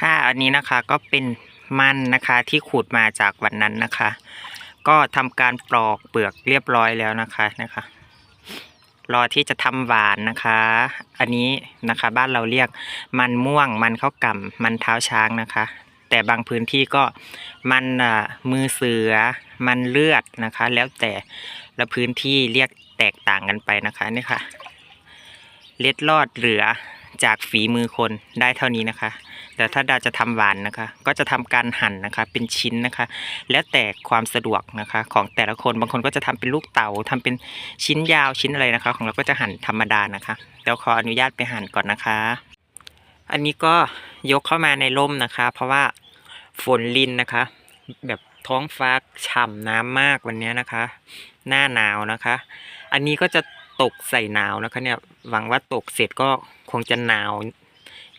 ค่ะอันนี้นะคะก็เป็นมันนะคะที่ขูดมาจากวันนั้นนะคะ ก็ทำการปลอกเปลือกเรียบร้อยแล้วนะคะนะคะ รอที่จะทำหวานนะคะ อันนี้นะคะบ้านเราเรียกมันม่วงมันข้าวก่ำมันเท้าช้างนะคะ แต่บางพื้นที่ก็มันอ่ามือเสือมันเลือดนะคะ แล้วแต่ละพื้นที่เรียกแตกต่างกันไปนะคะนี่ค่ะเล็ดลอดเหลือจากฝีมือคนได้เท่านี้นะคะ แต่ถ้าดาจะทำหวานนะคะ ก็จะทำการหั่นนะคะ เป็นชิ้นนะคะ แล้วแต่ความสะดวกนะคะ ของแต่ละคนบางคนก็จะทำเป็นลูกเต๋าทำเป็นชิ้นยาวชิ้นอะไรนะคะ ของเราก็จะหั่นธรรมดานะคะเดี๋ยวขออนุญาตไปหั่นก่อนนะคะ อันนี้ก็ยกเข้ามาในร่มนะคะ เพราะว่าฝนลินนะคะ แบบท้องฟ้าฉ่ำน้ำมากวันนี้นะคะ หน้าหนาวนะคะ อันนี้ก็จะตกใส่หนาวนะคะเนี่ยหวังว่าตกเสร็จก็คงจะหนาว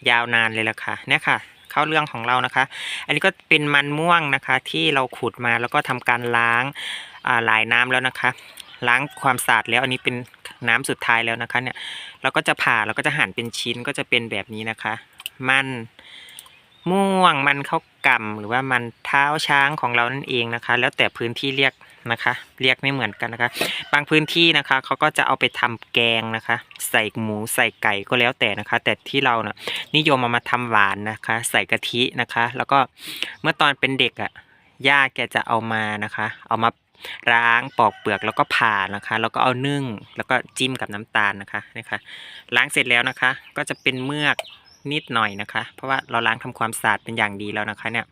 ยาวนานเลยละค่ะเนี่ยค่ะ เข้าเรื่องของเรานะคะ อันนี้ก็เป็นมันม่วงนะคะ ที่เราขุดมาแล้วก็ทำการล้างอ่าหลายน้ำแล้วนะคะ ล้างความสะอาดแล้วอันนี้เป็นน้ำสุดท้ายแล้วนะคะเนี่ยเราก็จะผ่าเราก็จะหั่นเป็นชิ้นก็จะเป็นแบบนี้นะคะ มัน ม่วงมันข้าวกล่ำหรือว่ามันเท้าช้างของเรานั่นเองนะคะ แล้วแต่พื้นที่เรียกนะคะ เรียกไม่เหมือนกันนะคะ บางพื้นที่นะคะเขาก็จะเอาไปทำแกงนะคะ ใส่หมูใส่ไก่ก็แล้วแต่นะคะ แต่ที่เราเนะ่ะนิยมเอามาทำหวานนะคะ ใส่กะทินะคะ แล้วก็เมื่อตอนเป็นเด็กอะ่ะย่าแกจะเอามานะคะ เอามาล้างปอกเปลือกแล้วก็ผ่านะคะ แล้วก็เอานึ่งแล้วก็จิ้มกับน้ำตาลนะคะนี่ค่ะล้างเสร็จแล้วนะคะ ก็จะเป็นเมือก นิดหน่อยนะคะ เพราะว่าเราล้างทำความสะอาดเป็นอย่างดีแล้วนะคะเนี่ย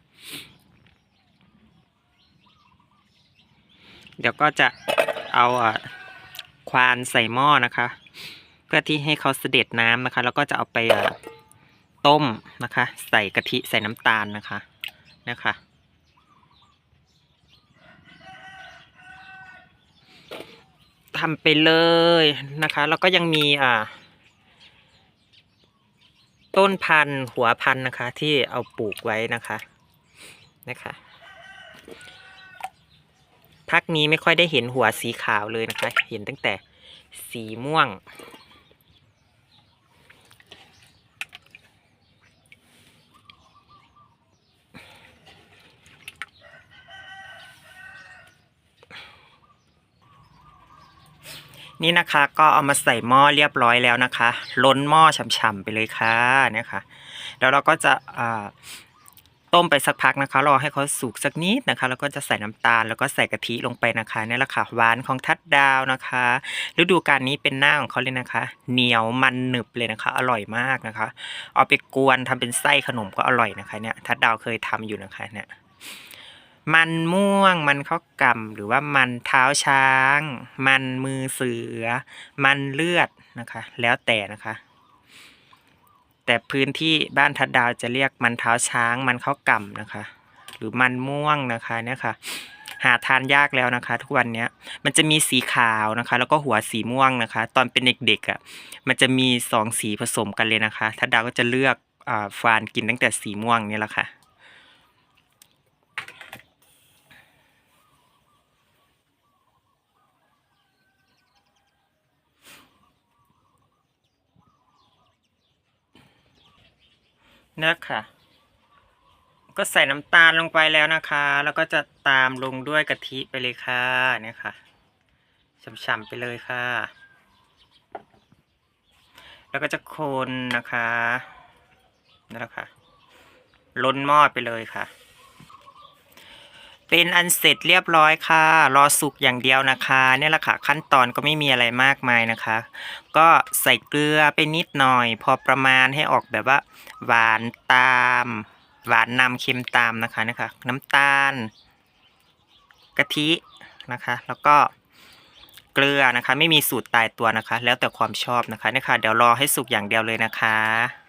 เดี๋ยวก็จะเอาควานใส่หม้อนะคะ เพื่อที่ให้เขาเสด็จน้ำนะคะ แล้วก็จะเอาไปต้มนะคะ ใส่กะทิใส่น้ำตาลนะคะนะคะทำไปเลยนะคะ แล้วก็ยังมีอ่า ต้นพันธุ์หัวพันธุ์นะคะ ที่เอาปลูกไว้นะคะนะคะพักนี้ไม่ค่อยได้เห็นหัวสีขาวเลยนะคะ เห็นตั้งแต่สีม่วง นี่นะคะก็เอามาใส่หม้อเรียบร้อยแล้วนะคะ ล้นหม้อฉ่ำๆไปเลยค่ะนี่ยค่ะแล้วเราก็จะต้มไปสักพักนะคะ รอให้เขาสุกสักนิดนะคะ แล้วก็จะใส่น้ำตาล แล้วก็ใส่กะทิลงไปนะคะนี่แหละค่ะหวานของทัดดาวนะคะฤดูกาลนี้เป็นหน้าของเขาเลยนะคะ เหนียวมันหนึบเลยนะคะ อร่อยมากนะคะ เอาไปกวนทำเป็นไส้ขนมก็อร่อยนะคะเนี่ยทัดดาวเคยทำอยู่นะคะเนี่ย มันม่วง มันข้าวกล่ำหรือว่ามันเท้าช้าง มันมือเสือ มันเลือดนะคะ แล้วแต่นะคะ แต่พื้นที่บ้านทัดดาวจะเรียกมันเท้าช้าง มันข้าวกล่ำนะคะ หรือมันม่วงนะคะเนี่ยค่ะ หาทานยากแล้วนะคะ ทุกวันเนี้ยมันจะมีสีขาวนะคะ แล้วก็หัวสีม่วงนะคะ ตอนเป็นเด็กๆอะ่ะมันจะมีสองสีผสมกันเลยนะคะทัดดาวก็จะเลือกอฟานกินตั้งแต่สีม่วงนี่แหละค่ะ นี่ค่ะก็ใส่น้ำตาลลงไปแล้วนะคะ แล้วก็จะตามลงด้วยกะทิไปเลยค่ะเนี่ยค่ะฉ่ำๆไปเลยค่ะ แล้วก็จะคนนะคะนั่นแหละค่ะล้นหม้อไปเลยค่ะ เป็นอันเสร็จเรียบร้อยค่ะ รอสุกอย่างเดียวนะคะเนี่ยแหละค่ะขั้นตอนก็ไม่มีอะไรมากมายนะคะ ก็ใส่เกลือไปนิดหน่อย พอประมาณให้ออกแบบว่า หวานตาม หวานนำเค็มตามนะคะนะคะ น้ำตาล กะทินะคะ แล้วก็เกลือนะคะ ไม่มีสูตรตายตัวนะคะ แล้วแต่ความชอบนะคะนี่ยค่ะเดี๋ยวรอให้สุกอย่างเดียวเลยนะคะ